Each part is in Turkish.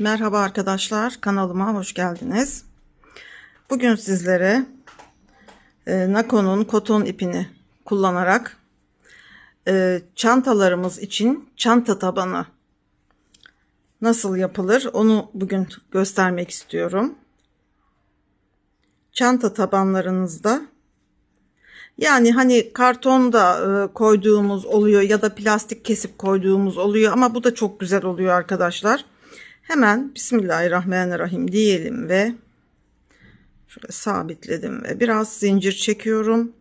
Merhaba arkadaşlar, kanalıma hoş geldiniz. Bugün sizlere e, Nako'nun koton ipini kullanarak e, çantalarımız için çanta tabanı nasıl yapılır onu bugün göstermek istiyorum. Çanta tabanlarınızda yani hani kartonda e, koyduğumuz oluyor ya da plastik kesip koyduğumuz oluyor ama bu da çok güzel oluyor arkadaşlar. Hemen Bismillahirrahmanirrahim diyelim ve şöyle sabitledim ve biraz zincir çekiyorum.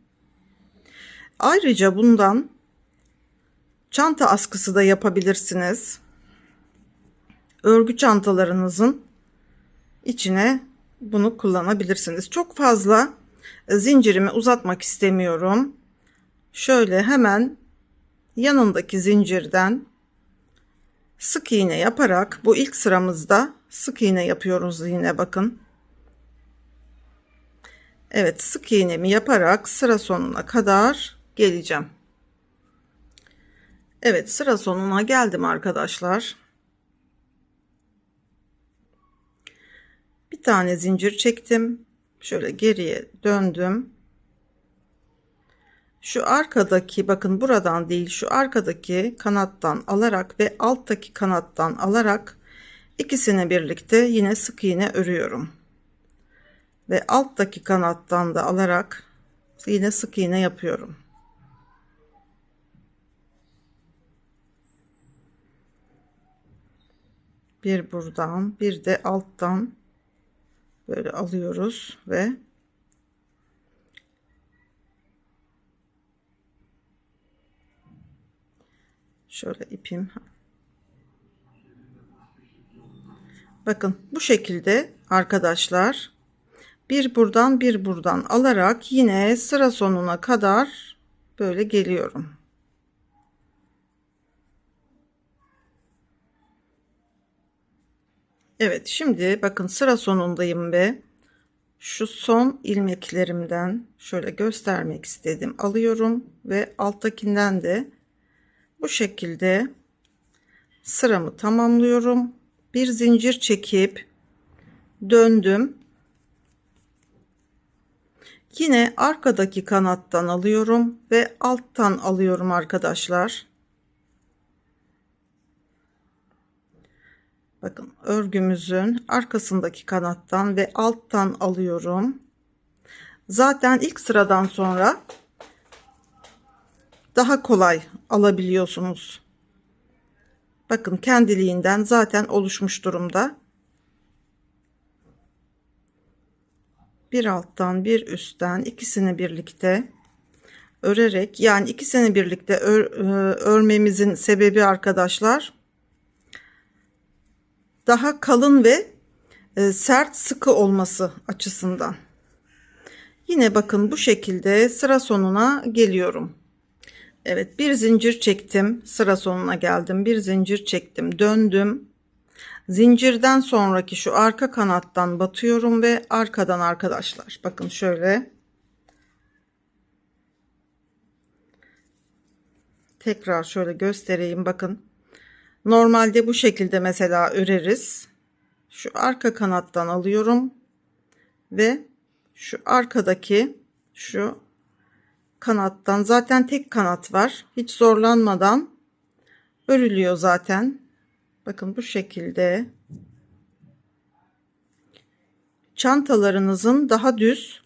Ayrıca bundan çanta askısı da yapabilirsiniz. Örgü çantalarınızın içine bunu kullanabilirsiniz. Çok fazla zincirimi uzatmak istemiyorum. Şöyle hemen yanındaki zincirden sık iğne yaparak bu ilk sıramızda sık iğne yapıyoruz yine bakın. Evet sık iğnemi yaparak sıra sonuna kadar geleceğim. Evet sıra sonuna geldim arkadaşlar. Bir tane zincir çektim. Şöyle geriye döndüm. Şu arkadaki bakın buradan değil şu arkadaki kanattan alarak ve alttaki kanattan alarak ikisini birlikte yine sık iğne örüyorum. Ve alttaki kanattan da alarak yine sık iğne yapıyorum. Bir buradan bir de alttan böyle alıyoruz ve şöyle ipim. Bakın bu şekilde arkadaşlar bir buradan bir buradan alarak yine sıra sonuna kadar böyle geliyorum. Evet şimdi bakın sıra sonundayım ve şu son ilmeklerimden şöyle göstermek istedim. Alıyorum ve alttakinden de bu şekilde sıramı tamamlıyorum. Bir zincir çekip döndüm. Yine arkadaki kanattan alıyorum ve alttan alıyorum arkadaşlar. Bakın örgümüzün arkasındaki kanattan ve alttan alıyorum. Zaten ilk sıradan sonra daha kolay alabiliyorsunuz. Bakın kendiliğinden zaten oluşmuş durumda. Bir alttan bir üstten ikisini birlikte örerek yani ikisini birlikte ör, e, örmemizin sebebi arkadaşlar daha kalın ve e, sert sıkı olması açısından. Yine bakın bu şekilde sıra sonuna geliyorum. Evet bir zincir çektim sıra sonuna geldim bir zincir çektim döndüm. Zincirden sonraki şu arka kanattan batıyorum ve arkadan arkadaşlar bakın şöyle. Tekrar şöyle göstereyim bakın. Normalde bu şekilde mesela öreriz. Şu arka kanattan alıyorum ve şu arkadaki şu kanattan zaten tek kanat var. Hiç zorlanmadan örülüyor zaten. Bakın bu şekilde. Çantalarınızın daha düz,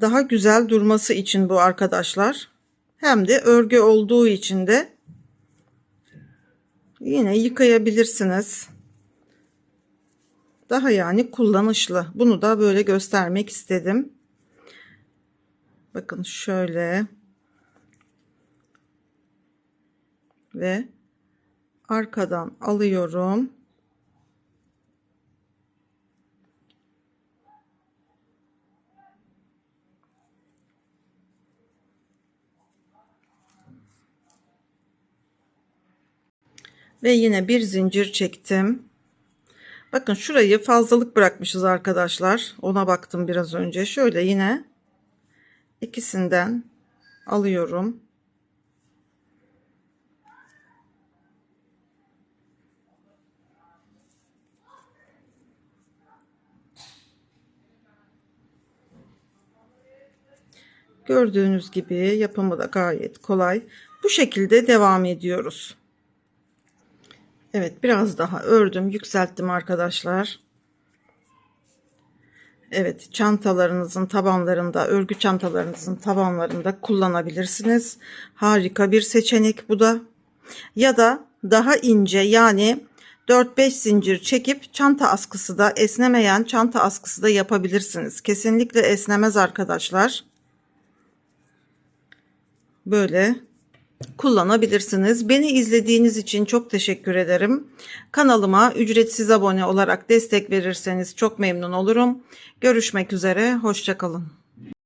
daha güzel durması için bu arkadaşlar. Hem de örgü olduğu için de yine yıkayabilirsiniz. Daha yani kullanışlı. Bunu da böyle göstermek istedim. Bakın şöyle. Ve arkadan alıyorum. Ve yine bir zincir çektim. Bakın şurayı fazlalık bırakmışız arkadaşlar. Ona baktım biraz önce. Şöyle yine ikisinden alıyorum. Gördüğünüz gibi yapımı da gayet kolay. Bu şekilde devam ediyoruz. Evet biraz daha ördüm yükselttim arkadaşlar. Evet çantalarınızın tabanlarında örgü çantalarınızın tabanlarında kullanabilirsiniz. Harika bir seçenek bu da. Ya da daha ince yani 4-5 zincir çekip çanta askısı da esnemeyen çanta askısı da yapabilirsiniz. Kesinlikle esnemez arkadaşlar. Böyle kullanabilirsiniz. Beni izlediğiniz için çok teşekkür ederim. Kanalıma ücretsiz abone olarak destek verirseniz çok memnun olurum. Görüşmek üzere, hoşçakalın.